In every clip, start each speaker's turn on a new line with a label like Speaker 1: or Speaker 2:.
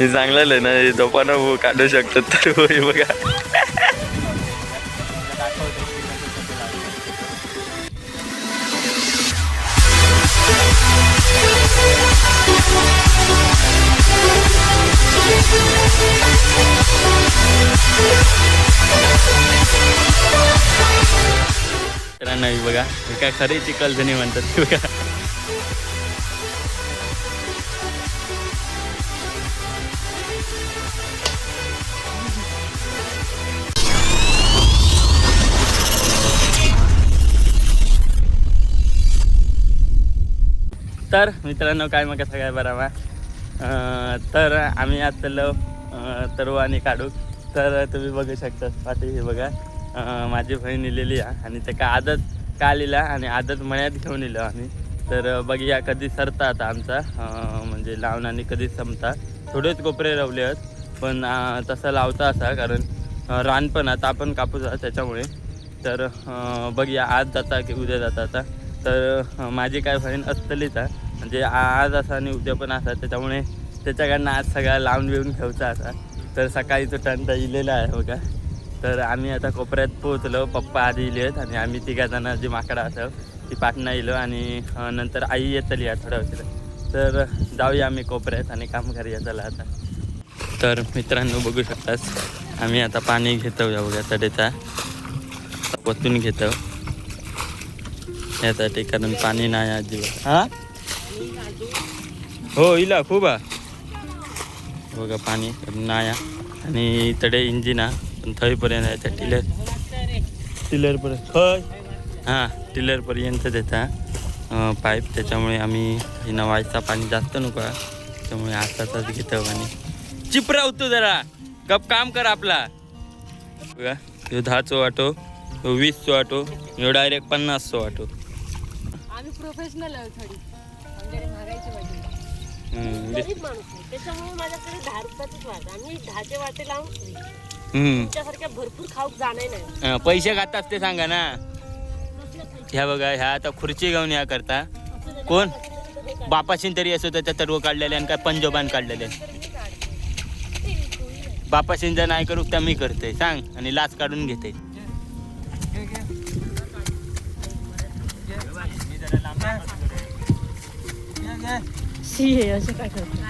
Speaker 1: हे चांगलं आहे ना हे झोपानं काढू शकतात तर होय बघा. मित्रांनो बघा एका काय खरी चिकलधनी म्हणतात बघा. तर मित्रांनो काय मग कसं काय बरावा? तर आम्ही आज चाललो तरवा आणि काढू. तर तुम्ही बघू शकता पाठी हे बघा. माझी बहीण इलेली आहे आणि त्या का आदत का लिहिला आणि आदत मळ्यात घेऊन इलो आम्ही. तर बघूया कधी सरता आता आमचा म्हणजे लावणं आणि कधी संपता. थोडेच कोपरे रवले आहेत पण तसं लावता असा कारण रान पण आता आपण कापूस त्याच्यामुळे. तर बघूया आज जाता की उद्या जाता आता. तर माझी काय बहीण असतलीच आहे. म्हणजे आज असा आणि उद्या पण असा त्याच्यामुळे त्याच्याकडनं आज सगळा लावून बिवून ठेवचा असा तर सकाळी तो टंट इलेला आहे बघा. तर आम्ही आता कोपऱ्यात पोहोचलो पप्पा आधी इले आहेत आणि आम्ही तिघा जण जी माकडं असं ती पाटणा येलो आणि नंतर आई येतली या थोड्या वेळ तर जाऊया आम्ही कोपऱ्यात आणि काम करूया चला आता. तर मित्रांनो बघू शकतास आम्ही आता पाणी घेतो या बघा तडेचा. ओतून घेतो यासाठी कारण पाणी नाही अजिबात. हां? हो इला खूप आ बघा पाणी नाही आ. आणि तडे इंजिन हा पण थंयपर्यंत आहे त्या टिलर. टिलरपर्यंत. खय हां टिलरपर्यंत त्याचा अं, पाईप त्याच्यामुळे आम्ही हिना व्हायचा पाणी जास्त नको. त्यामुळे आताचाच घेतो आणि चिपरावतो जरा. गप काम कर आपला. बघा ह्यो दहाचो वाटो ह्यो वीसचो वाटो ह्यो डायरेक्ट पन्नासचो वाटो
Speaker 2: आम्ही प्रोफेशनल आहोत थोडी.
Speaker 3: गरीब माणूस आहे. त्याच्यामुळे माझ्याकडे दहा रुपयाचंच वाट. आम्ही दहाचे वाटे लावून.
Speaker 1: हम्म.
Speaker 3: तुमच्यासारख्या भरपूर खाऊक जाणार नाही.
Speaker 1: अं, पैसे खातात ते सांगा ना. ह्या बघा ह्या आता खुर्ची घेऊन या करता. कोण? बापाशीन तरी असो त्याच्या सर्व काढलेले आणि काय पंजोबान काढलेले. बापाशीन जर नाही करू त्या मी करते. सांग. आणि लाच काढून घेते.
Speaker 3: शी आहे असं काय करतो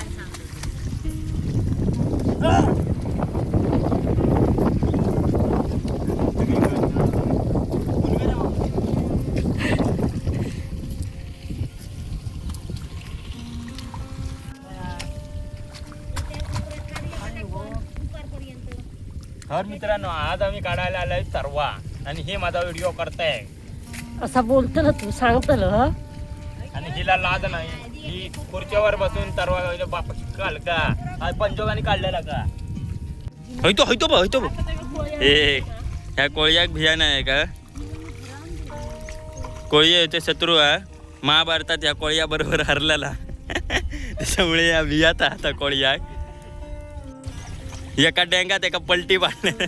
Speaker 1: तर मित्रांनो आज आम्ही काढायला आलोय तरवा आणि हे माझा व्हिडिओ करताय.
Speaker 3: असा बोलतो ना तू सांगतो ना?
Speaker 1: आणि हिला लाज नाही. ही खुर्च्यावर बसून तरवा बाप काल का? आज पंजोबाने काढलेला का? होयतो होयतो बा होयतो ए ह्या कोळ्याक भिया नाही का? कोळी होते शत्रू हा. महाभारतात ह्या कोळ्या बरोबर हरलेला. त्याच्यामुळे या भियात आता कोळ्याक एका. डेंगात एका पलटी पाडले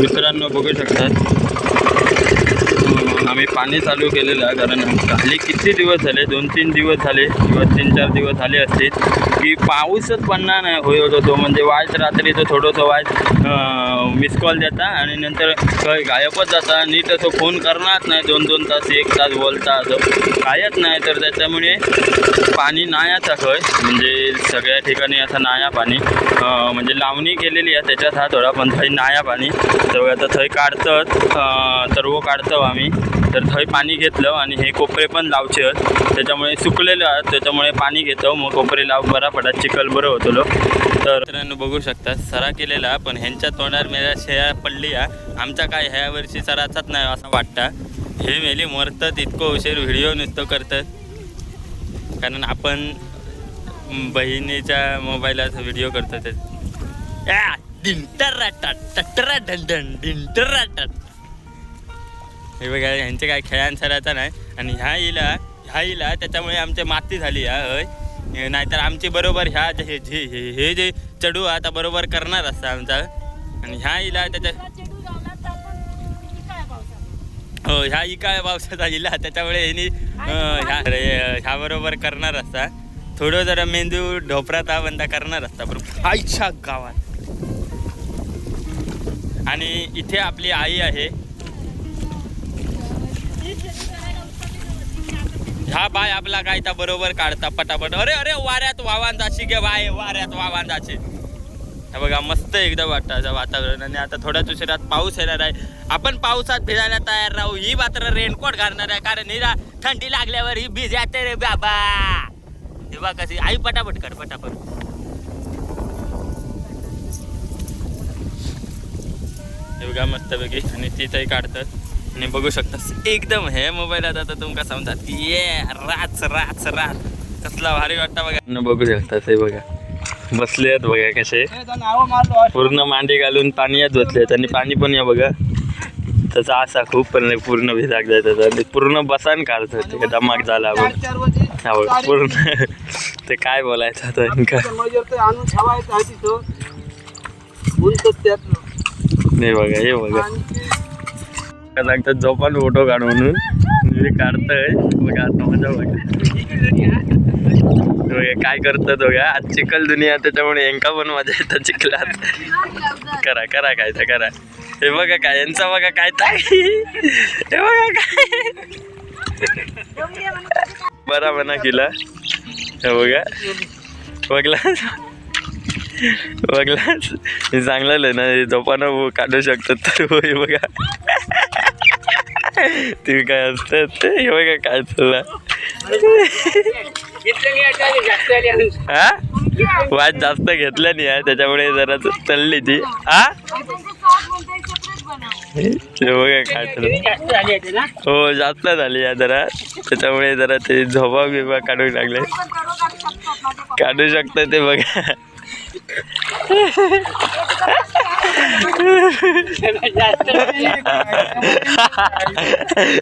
Speaker 1: मित्रांनो बघू शकतात आम्ही पाणी चालू केलेलं आहे कारण खाली किती दिवस झाले? दोन तीन दिवस झाले किंवा तीन चार दिवस झाले असतील की पाऊसच पडणार नाही होत होतो म्हणजे वाईट रात्रीचं थोडंसं वाईट मिस कॉल देता आणि नंतर काही गायबच जाता. नीट असं फोन करणार नाही दोन दोन तास एक तास बोलता असं. कायच नाही तर त्याच्यामुळे पाणी नायाचा खय म्हणजे सगळ्या ठिकाणी असं नाया पाणी. म्हणजे लावणी केलेली आहे त्याच्यात हा थोडा पण थंय नाया पाणी. तर आता थंय काढतात सर्व काढतो आम्ही. तर थंय पाणी घेतलं आणि हे कोपरे पण लावचे आहेत. त्याच्यामुळे सुकलेले आहेत त्याच्यामुळे पाणी घेतो मग कोपरे लाव बरा पडा. चिखल बरं होतो लो तर मित्रांनो बघू शकता सरा केलेला पण ह्यांच्या तोंडावर मेल्या शेळ्या पडली आहे. आमचा काय ह्या वर्षी सराचाच नाही असं वाटतं. हे मेली मरतात इतकं उशीर व्हिडिओ नुसतं करतात. कारण आपण बहिणीच्या मोबाईलात व्हिडिओ करतो ते. या, डिंटराटाट, डिंटर डिंटराटाट. हे बघा ह्यांचे काय खेळांसराचा नाही. आणि ह्या इला ह्या इला त्याच्यामुळे आमची माती झाली हा हय. नाहीतर आमची बरोबर ह्या जे हे जे चढू आता बरोबर करणार असता आमचा. आणि ह्या इला त्याच्या हो ह्या इकाळ पावसाचा इला त्याच्यामुळे ह्यांनी ह्या ह्या बरोबर करणार असता.
Speaker 4: थोडं जरा मेंदू ढोपरात बंदा करणार असता बरोबर. आईच्या गावात. आणि इथे आपली आई आहे. हा बाय आपला काय त्या बरोबर काढता पटापट. अरे अरे वाऱ्यात वावान जाशी गे बाय वाऱ्यात वावान जाशी हे बघा मस्त एकदम वाटतं वातावरण. आणि आता थोड्याच उशिरात पाऊस येणार आहे. आपण पावसात भिजायला तयार राहू. ही मात्र रेनकोट घालणार आहे. कारण ही थंडी लागल्यावर ही भिजाते रे बाबा. हे बघा कशी आई पटापट कर पटापट. हे बघा मस्तपैकी. आणि तिथंही काढतात. आणि बघू शकता एकदम हे मोबाईल आता तर तुमका समजतात की ये राच राच राच कसला भारी वाटतं बघा. न बघू शकतात हे बघा. बसले आहेत बघा कसे. पूर्ण मांडी घालून पाण्यात बसलेत आणि पाणी पण या बघा. त्याचा असा खूप पण पूर्ण भिजाक जायचा आणि पूर्ण बसान काढत होते. धमाक झाला बघा. बघा पूर्ण. ते काय बोलायचं आता नाही बघा हे बघा. काय सांगतात पण फोटो काढ म्हणून मी काढतोय. बघा आता मजा बघा. काय करतात बघा आज चिखल दुनिया त्याच्यामुळे यांका पण मजा येतात चिखलात. करा करा काय तर करा. हे बघा काय यांचा बघा काय ताय हे बघा काय. बरा म्हणा किला. हे बघा. बघला? बघलास? मी चांगलं ना जोपानं झोपानं काढू शकतो तर होय बघा. ते काय असतं ते हे बघा काय चालला. हा? वाट जास्त घेतलं नाही आहे त्याच्यामुळे जरा चालली ती. हा? बघा काय चाललं. हो जास्त झाली आहे जरा. त्याच्यामुळे जरा ते झोपा बिबा काढू लागले. काढू शकतं ते बघा.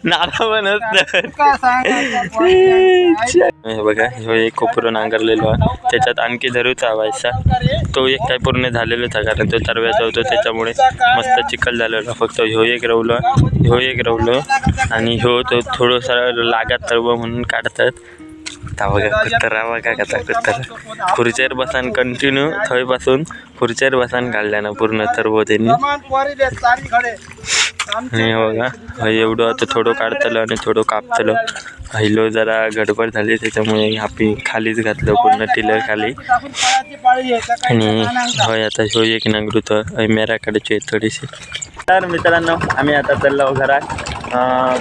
Speaker 4: नाना म्हणत बघा ह्यो एक कोपरो नांगरलेलो त्याच्यात आणखी धरूचा व्हायचा तो एक काय पूर्ण झालेला होता कारण तो तरव्याचा होतो. त्याच्यामुळे मस्त चिखल झालेला. फक्त ह्यो एक रवलो ह्यो एक रवलो. आणि ह्यो तो थोडंसं लागत तरव म्हणून काढतात. आता बघा कुत्तरा बघा कसा कुत्रा खुर्चेर बसान कंटिन्यू थंयपासून खुर्चेर बसान काढल्या ना पूर्ण तर त्यांनी आणि बघा एवढं आता थोडं काढतलं आणि थोडं कापतलं. हैलो जरा गडबड झाली त्याच्यामुळे आपण खालीच घातलं पूर्ण टिलर खाली. आणि होय आता हो एक नांगरूत मेराकडची आहे थोडीशी तर मित्रांनो आम्ही आता चाललो घरात.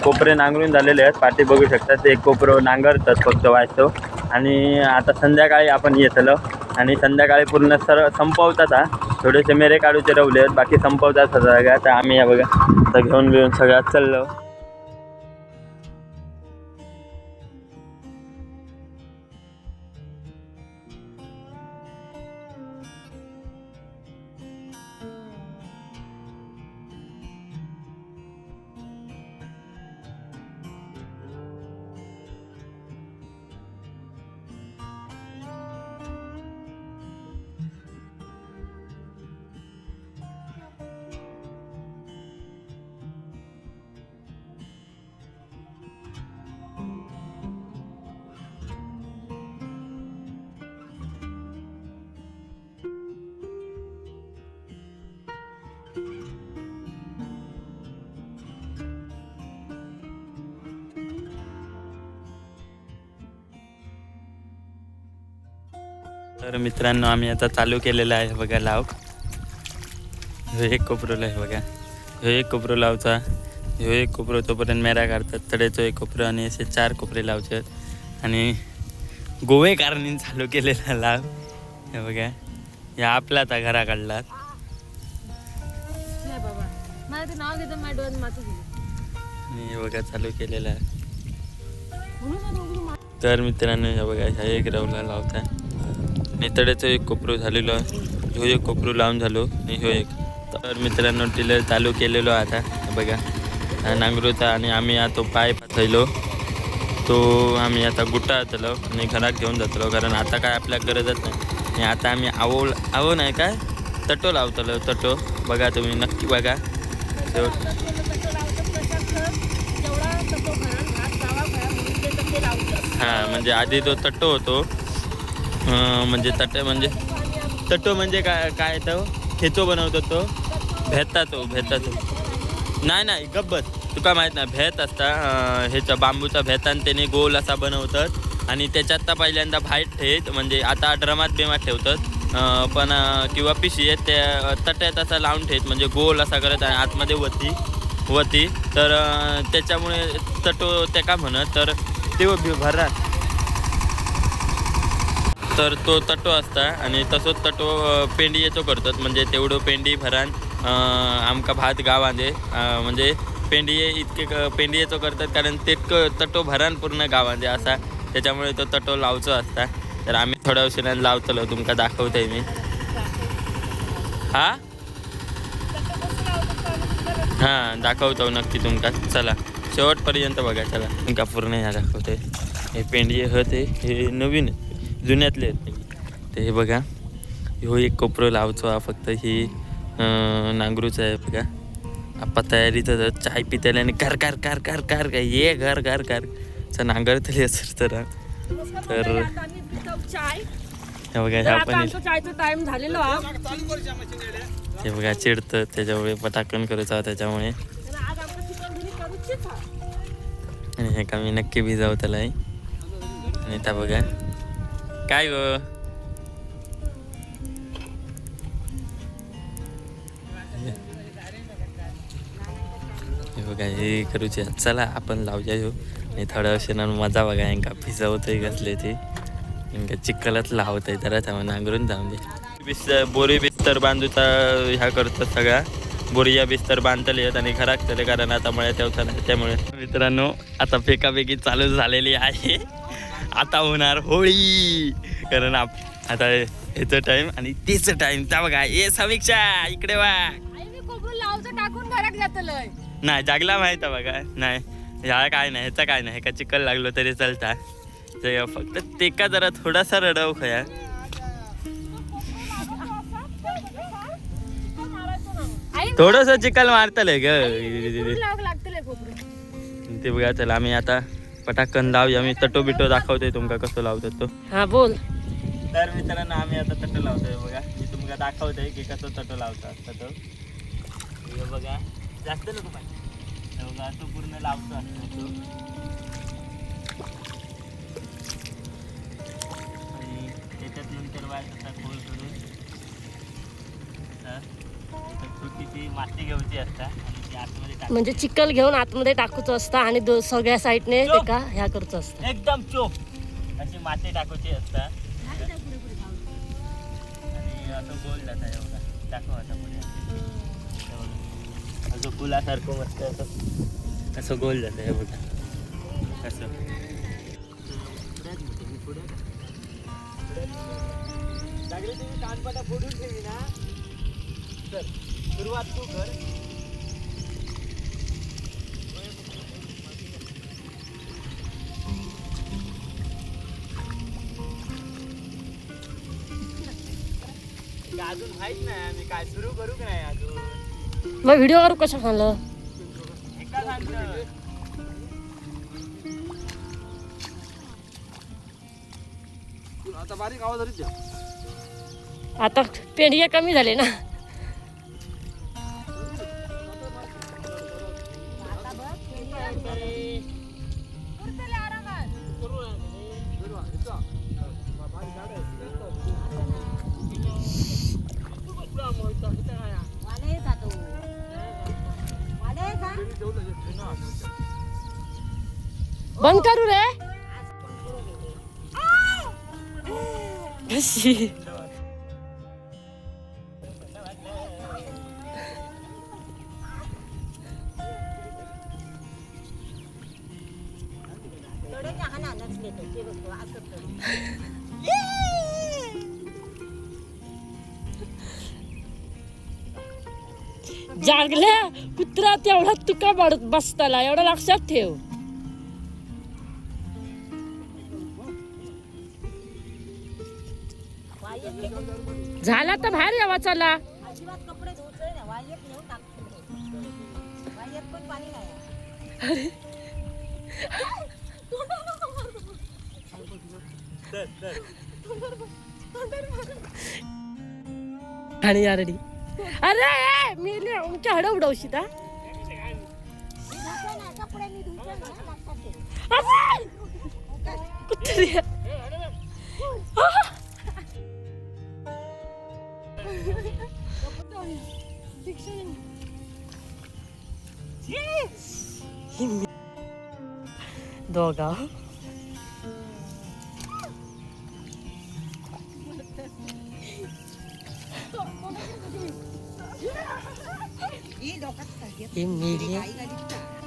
Speaker 4: कोपरे नांगरून झालेले आहेत. पाठी बघू शकतात ते एक कोपरं नांगरतात फक्त वाचतो. आणि आता संध्याकाळी आपण येतलो. आणि संध्याकाळी पूर्ण सर संपवतात हा. थोडेसे मेरे काढूचे रवले आहेत बाकी संपवतात सगळ्या. तर आम्ही या बघा आता घेऊन घेऊन सगळ्यात चाललो. तर मित्रांनो आम्ही आता चालू केलेलं आहे बघा लाव. ह्यो एक कोपरोला आहे बघा. ह्यो एक कोपरो लावचा. ह्यो एक कोपरो तोपर्यंत मेरा काढतात. तडेचो एक कोपरो आणि असे चार कोपरे लावचे आहेत आणि गोवेकारांनी चालू केलेला लाव. हे बघा. हे आपला आता घरा काढलात. आणि बघा चालू केलेला आहे. तर मित्रांनो हे बघा ह्या एक रवला लावता. आणि एक कोपरू झालेलो आहे. ह्यो एक कोपरू लावून झालो आणि ह्यो एक तर मित्रांनो टिलर चालू केलेलो आहे आता. बघा. नांगरूचा आणि आम्ही आता पाय थैलो तो आम्ही आता गुट्टा जातलो आणि घरात घेऊन जातलो. कारण आता काय आपल्या गरजच नाही. आणि आता आम्ही आवो आवो नाही काय? तटो लावतलो तटो. बघा तुम्ही नक्की बघा. तो हां म्हणजे आधी तो तट्टो होतो.
Speaker 1: म्हणजे तट म्हणजे तटो म्हणजे काय काय तो हो? खेचो बनवतो तो. भेता तो भेता तो. नाही नाही गब्बत तुका माहीत नाही भेत असता ह्याचा बांबूचा भेतान त्याने गोल असा बनवतात. आणि त्याच्यात तर पहिल्यांदा भाईट ठेत म्हणजे आता ड्रमात बिमात ठेवतात. पण किंवा पिशी आहेत त्या तट्यात असा लावून ठेत म्हणजे गोल असा करत आणि आतमध्ये वती वती तर त्याच्यामुळे तटो ते का म्हणत तर ते भरा तर तो तटो असता आणि तसोच तटो अ, पेंडी येतो करतात. म्हणजे तेवढं पेंडी भरान आमका भात गावांदे. म्हणजे पेंडी इतके क- पेंडी येतो करतात कारण तितकं तटो भरान पूर्ण गावांदे असा. त्याच्यामुळे तो तटो लावचो असता. तर आम्ही थोड्या उशिराने लावतलो. तुमका दाखवतोय मी. हा? हां दाखवतो नक्की तुमका. चला. शेवटपर्यंत बघा. चला. तुमका पूर्ण ह्या दाखवतोय. हे पेंडी होते हे नवीन आहे. जुन्यातले आहेत ते. हे बघा. ह्यो एक कोपरं लावचो हा फक्त ही नांगरूच आहे बघा. आपा तयारीत चाय पिताले आणि कार कार कार कार कार काय ये घर घर कार च नांगरतली असर तर तर
Speaker 2: चाय.
Speaker 1: हे बघा ह्या पण
Speaker 2: टाइम झालेलो हा.
Speaker 1: हे बघा चिडतं त्याच्यामुळे पटाकन करायचं त्याच्यामुळे.
Speaker 2: आणि हा.
Speaker 1: हे का मी नक्की भिजावतलं आहे आणि त्या बघा. काय ग बघा हे करूचे चला आपण लावूया ह्यो आणि थोड्या वर्षानं मजा बघा यांका भिजवतही घातले ते यांका चिखलात लावत आहे जरा त्यामुळे नांगरून जाऊन दे बिस्तर बोरी बिस्तर बांधूचा ह्या करतो सगळा बोरिया बिस्तर बांधतले आहेत आणि घरात तले कारण आता मळ्यात ठेवता नाही त्यामुळे मित्रांनो आता फेकाफेकी चालू झालेली आहे. आता होणार होळी. कारण आप आता ह्याचं टाइम आणि तेच टाइम त्या बघा ये समीक्षा इकडे वा.
Speaker 2: टाकून घरात
Speaker 1: नाही जागला माहीत बघा. नाही ह्या काय नाही ह्याचा काय नाही. का चिकल लागलो तरी चालता. ते फक्त तेका जरा थोडासा रडव खया. थोडस चिकल मारतलंय ग. ते बघा चला आम्ही आता पटाकन लावूया. आम्ही तटो बिटो दाखवतोय तुमका कसं लावतात तो.
Speaker 2: हा बोल.
Speaker 1: तर मित्रांनो आम्ही आता तटो लावतोय बघा. मी तुमका दाखवतोय की कसं तटो लावतात तटो. हे बघा. जास्त नको पाहिजे बघा तो पूर्ण लावतो असतो तो आणि त्याच्यात नंतर बाय तसा खोल करून तर इथं छोटीशी माती घ्यायची असता आणि ती आतमध्ये टाक
Speaker 2: म्हणजे चिकल घेऊन आतमध्ये टाकूचं असतं आणि सगळ्या साईडने ते का ह्या करूचं असतं.
Speaker 1: एकदम चोप! अशी माती टाकूची असतात आणि असं गोल जात आता पुढे. बघा. असं फुलासारखं मस्त असं. असं गोल जात बघा. असं.
Speaker 5: लागले तुम्ही कानपाटा फोडून ठेवी ना. तर सुरुवात तू कर. अजून माहीत नाही आम्ही? काय सुरू करू का नाही अजून?
Speaker 2: मग व्हिडिओ करू कसं
Speaker 1: सांगतं.
Speaker 5: आता बारीक आवाज
Speaker 2: आता पेंडिया कमी झाले ना. बंद करू रे कशी जागल्या तुका बडत बसताला? एवढं लक्षात ठेव. झाला तर बाहेर यावा चला आणि अरे ए, मी आमच्या हड उडवशीत
Speaker 3: ठेव.
Speaker 2: अरे! कुत्री आहे. दोघा
Speaker 3: ही डोक्यात सगळ्यात
Speaker 2: ही मेली
Speaker 3: काही का दिसता?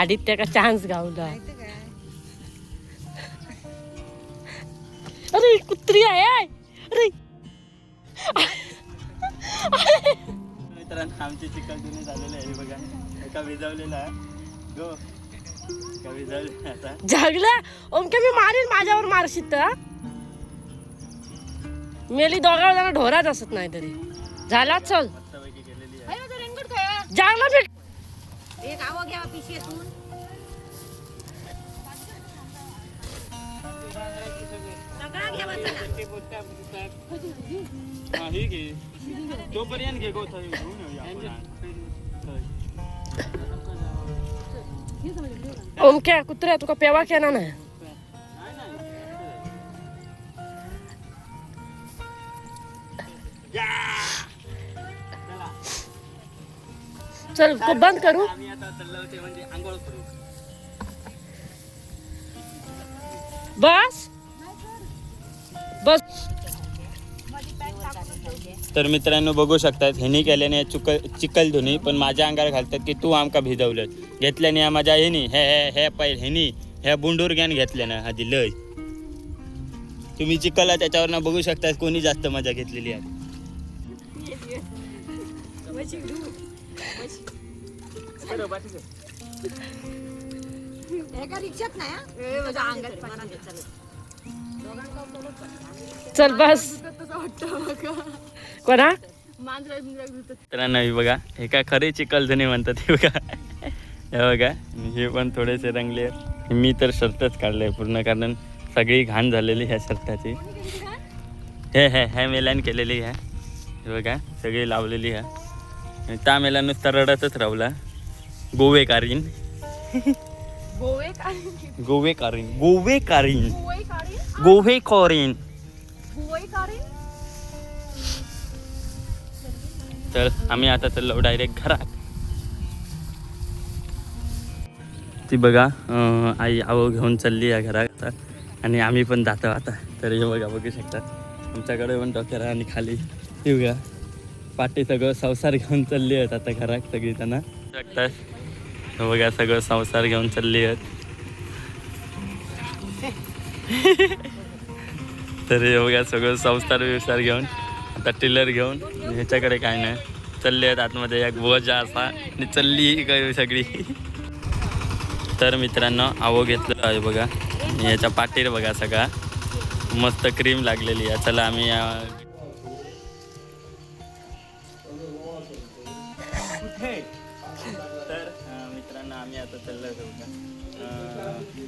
Speaker 2: आदित्य का चान्स गावला? अरे कुत्री आहे अरे!
Speaker 1: मित्रांनो आमची चिकन जुनी झालेली आहे बघा. एका विजवलेला आहे. गो. एका विजवलेला आता.
Speaker 2: जागला ओमके मी मारीन माझ्यावर मारशीत तर? मेली दोघा जण ढोराच असत नाही तरी झाला चल.
Speaker 1: आहे.
Speaker 2: जागला भेट.
Speaker 3: एक आवं घ्या पिशवीतून सगळा घ्यावा चला.
Speaker 1: हा, ही घे तोपर्यंत घे गो थोडी घेऊन येऊया आपण आज.
Speaker 2: ओमक्या कुत्र्या तुका पेवा केला नाही चल को बंद करू?
Speaker 1: आम्ही आता चाललो ते म्हणजे आंघोळ करू.
Speaker 2: बस? बस.
Speaker 1: तर मित्रांनो बघू शकतात ह्यानी केल्याने चुकल चिकल धुनी पण माझ्या अंगावर घालतात की तू आमका भिजवलं. घेतल्याने या माझ्या ह्यानी हे हे हे पै ह्यानी ह्या बुंडूर घ्यान घेतल्यानं आधी लय. तुम्ही चिकलला त्याच्यावरनं बघू शकतात कोणी जास्त मजा घेतलेली आहे.
Speaker 3: एका रिक्षात नाही हा? माझ्या अंगात पाणी चला.
Speaker 2: चल बस. कोणा?
Speaker 1: मित्रांनो हे बघा हे काय खरे चिकल धुनी म्हणतात हे बघा. हे बघा आणि हे पण थोडेसे रंगले आहेत. मी तर शर्टच काढले पूर्ण कारण सगळी घाण झालेली ह्या शर्टाची. हे हे ह्या मेल्यान केलेली आहे हे बघा सगळी लावलेली आहे आणि त्या मेला नुसता रडतच रावला गोवेकारीन. गोवेकारीन. गोवेकारीन. गोवेकारीन. तर आम्ही आता चाललो डायरेक्ट घरात. ती बघा आई आव घेऊन चालली आहे घरात आता. आणि आम्ही पण जातो आता. तर हे बघा बघू शकतात आमच्याकडे पण डोक्याला आणि खाली. हे बघा. पाठी सगळं संसार घेऊन चालली आहेत आता घरात सगळी त्यांना बघा सगळं संसार घेऊन चालली आहेत. तर हे बघा सगळं संसार व्यवसार घेऊन आता टिलर घेऊन ह्याच्याकडे काय नाही. चालले आहेत आतमध्ये एक वजा असा आणि चालली काय सगळी. तर मित्रांनो आवो घेतलं आहे बघा. याच्या पाठीर बघा सगळा. मस्त क्रीम लागलेली आहे. चला आम्ही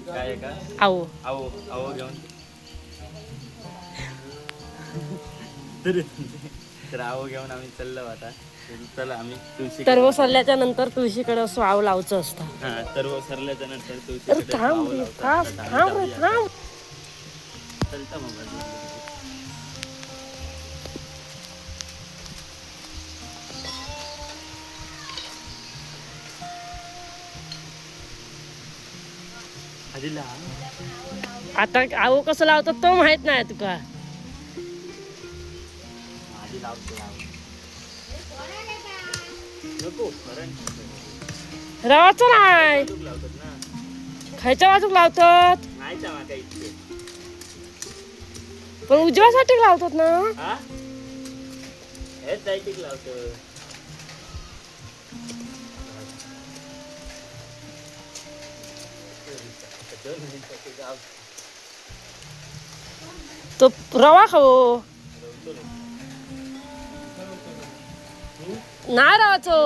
Speaker 1: काय आहे का?
Speaker 2: आहो
Speaker 1: आवो आवो घेऊन. तर. तर आवो घेऊन आम्ही चाललो आता. तर चला आम्ही तुळशी
Speaker 2: सर्व सल्ल्याच्या नंतर तुळशीकडे असं आव लावचं असतं.
Speaker 1: हा सर्व सरल्याच्या नंतर तुळशीकडे
Speaker 2: थांब. थांब थांब. थांब.
Speaker 1: चलता मोबाईल
Speaker 2: आता आहो कसं लावतात तो माहीत नाही तुका. रवाचं नाही. खायच्या बाजूक लावतात. पण उजव्यासाठी लावतात ना.
Speaker 1: हा?
Speaker 2: तो रवा खाओ नाही रवाचो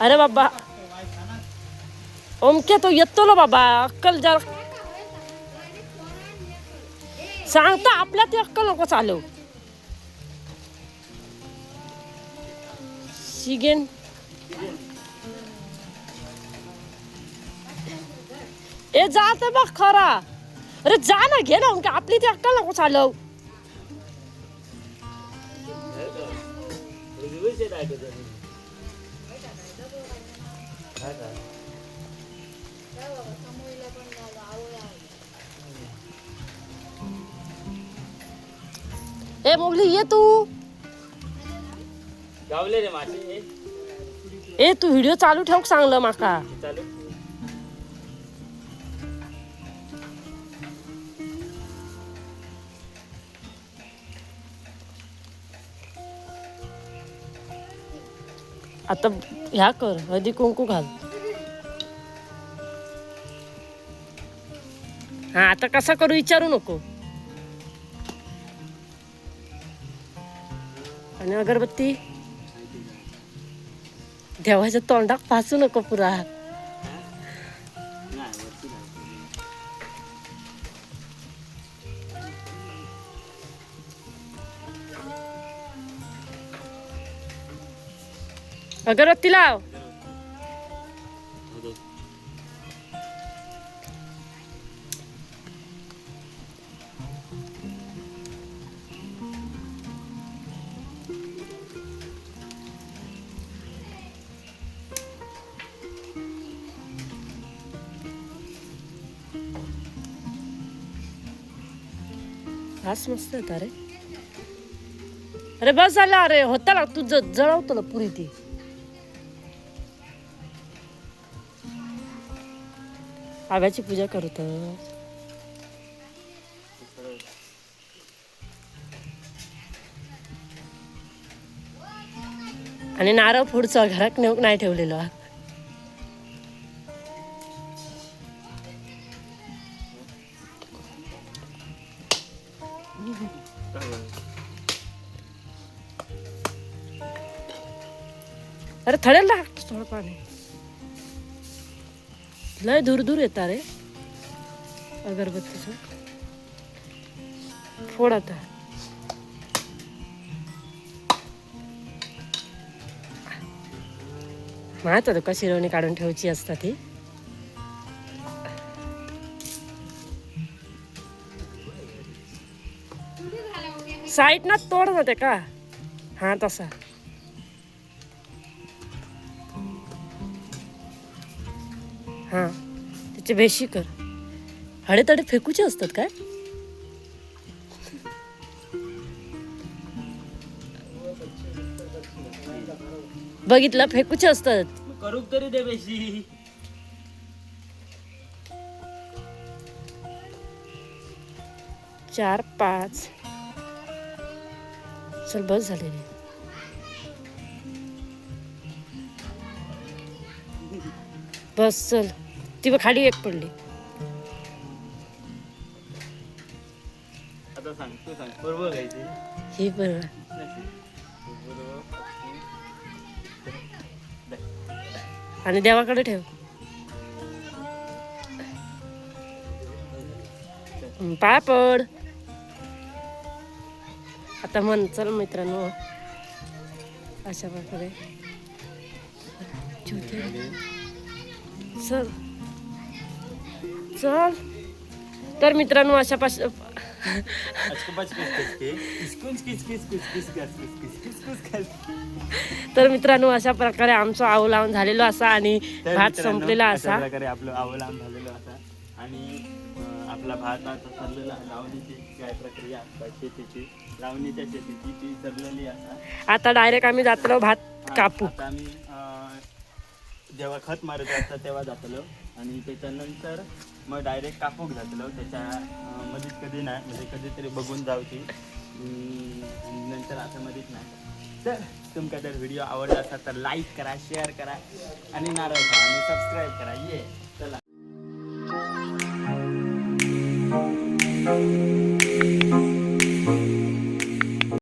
Speaker 2: अरे बाबा. ओमके तो येतो ना बाबा. अक्कल जर सांगता आपल्या ती अक्कल नको चालू. शिगेन ए जा ते बघ खरा अरे जा ना घे ना ओमके आपली ती अक्कल नको चालव ए मोगली ये तू
Speaker 1: गावले रे मासे.
Speaker 2: ए तू व्हिडिओ चालू ठेव चांगलं माका.
Speaker 1: चालू.
Speaker 2: आता ह्या कर हळदी कुंकू घाल. हा आता कसा करू विचारू नको. आणि अगरबत्ती? देवाच्या तोंडात फासू नको पुरा अगरबत्ती लाव. हाच मस्त येत अरे अरे बस झाला अरे होता ना तू ज- जळवतो ना पुरी ती. आव्याची पूजा करत. आणि नारळ पुढचं घरात नेऊन नाही ठेवलेलं. पाणी. लय दूर दूर येता रे. अगरबत्तीचं. फोड आता. माहीत होतं का शिरवणी काढून ठेवायची असता ती? साईड ना तोड होते का? हा तसा. हा. त्याची बेशी कर. हडे तडे फेकूचे असतात काय? बघितलं फेकूचे असतात.
Speaker 1: करू तरी दे बेशी.
Speaker 2: चार पाच. चल बस झालेली. बस चल ती खाली एक पडली.
Speaker 1: आता सांग तू सांग बरोबर घ्यायची
Speaker 2: ही आणि देवाकडे ठेव. हं, पाय पड. आता म्हण चल मित्रांनो. अशा प्रकारे. चल. चल. तर मित्रांनो अशा पाश तर मित्रांनो अशा प्रकारे आमचं आव लावून झालेलो असा आणि भात संपलेला असा.
Speaker 1: प्रकारे आपलं अवलाम झालेलं असा आणि आपला भात आता सरलेला लावणीची काय प्रक्रिया शेतीची. लावणीच्या शेतीची ती सरलेली असा
Speaker 2: आता. डायरेक्ट आम्ही जातलो भात कापू.
Speaker 1: आम्ही जेव्हा खत मारत असतात तेव्हा जातलो. आणि त्याच्यानंतर मग डायरेक्ट कापूक जातलो. त्याच्या मध्येच कधी नाही म्हणजे कधीतरी बघून जावची नंतर आता मध्येच नाही. तर तुमका जर व्हिडिओ आवडला असा तर लाईक करा शेअर करा आणि नारळ खा आणि सबस्क्राईब करा. ये चला.